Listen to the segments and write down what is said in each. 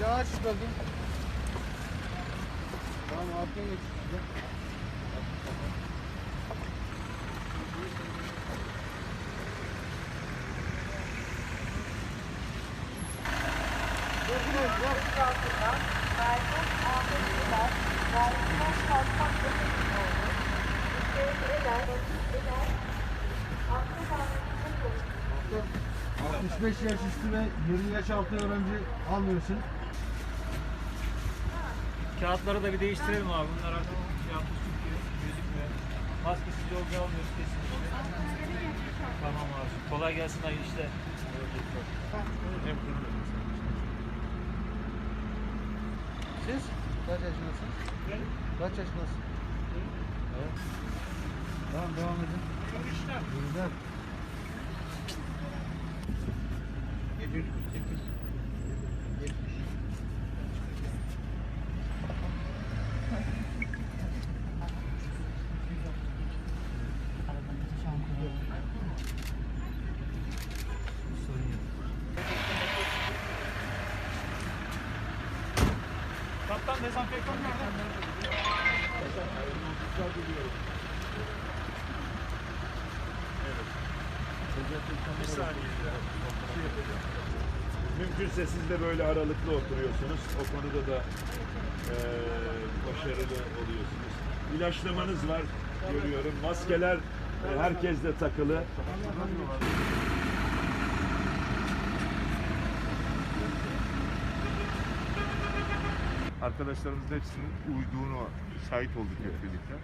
Sağa çıkardım. Tamam arkaya geç. Gel. Doktor, 65 yaş üstü ve 20 yaş altı öğrenci almıyorsun. Kağıtları da bir değiştirelim abi. Bunlar artık şey yapmış çünkü gözükmüyor. Maskesiz yolcu almıyoruz kesinlikle. Tamam abi. Kolay gelsin hayırlı işler. Siz kaç yaşındasınız? Kaç yaşındasın? Evet. Tamam devam edin. Güzel. Kaptan dezenfektan nerede? Bir saniye. Mümkünse siz de böyle aralıklı oturuyorsunuz. O konuda da eee, başarılı oluyorsunuz. İlaçlamanız var görüyorum. Maskeler e, herkes de takılı. Arkadaşlarımızın hepsinin uyduğunu şahit olduk hep birlikte.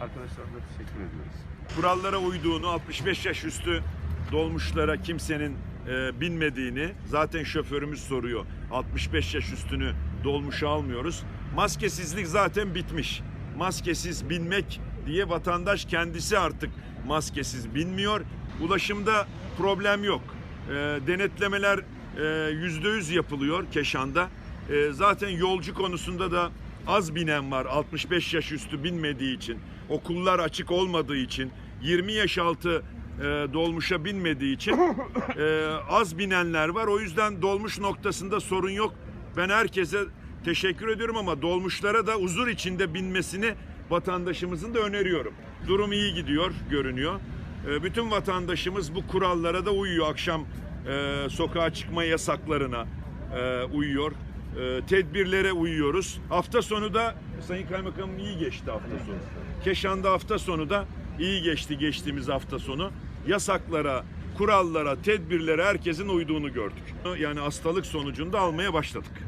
Arkadaşlarımıza teşekkür ediyoruz. kurallara uyduğunu, 65 yaş üstü dolmuşlara kimsenin e, binmediğini zaten şoförümüz soruyor. 65 yaş üstünü dolmuşa almıyoruz. Maskesizlik zaten bitmiş. Maskesiz binmek diye vatandaş kendisi artık maskesiz binmiyor. Ulaşımda problem yok. E, denetlemeler e, yüzde yüz yapılıyor Keşan'da. E, zaten yolcu konusunda da az binen var 65 yaş üstü binmediği için okullar açık olmadığı için 20 yaş altı e, dolmuşa binmediği için e, az binenler var o yüzden dolmuş noktasında sorun yok ben herkese teşekkür ediyorum ama dolmuşlara da huzur içinde binmesini vatandaşımızın da öneriyorum durum iyi gidiyor görünüyor E, bütün vatandaşımız bu kurallara da uyuyor akşam e, sokağa çıkma yasaklarına e, uyuyor e, tedbirlere uyuyoruz. Hafta sonu da Sayın Kaymakamım iyi geçti hafta sonu. Keşan'da hafta sonu da iyi geçti geçtiğimiz hafta sonu. Yasaklara, kurallara, tedbirlere herkesin uyduğunu gördük. Yani hastalık sonucunda almaya başladık.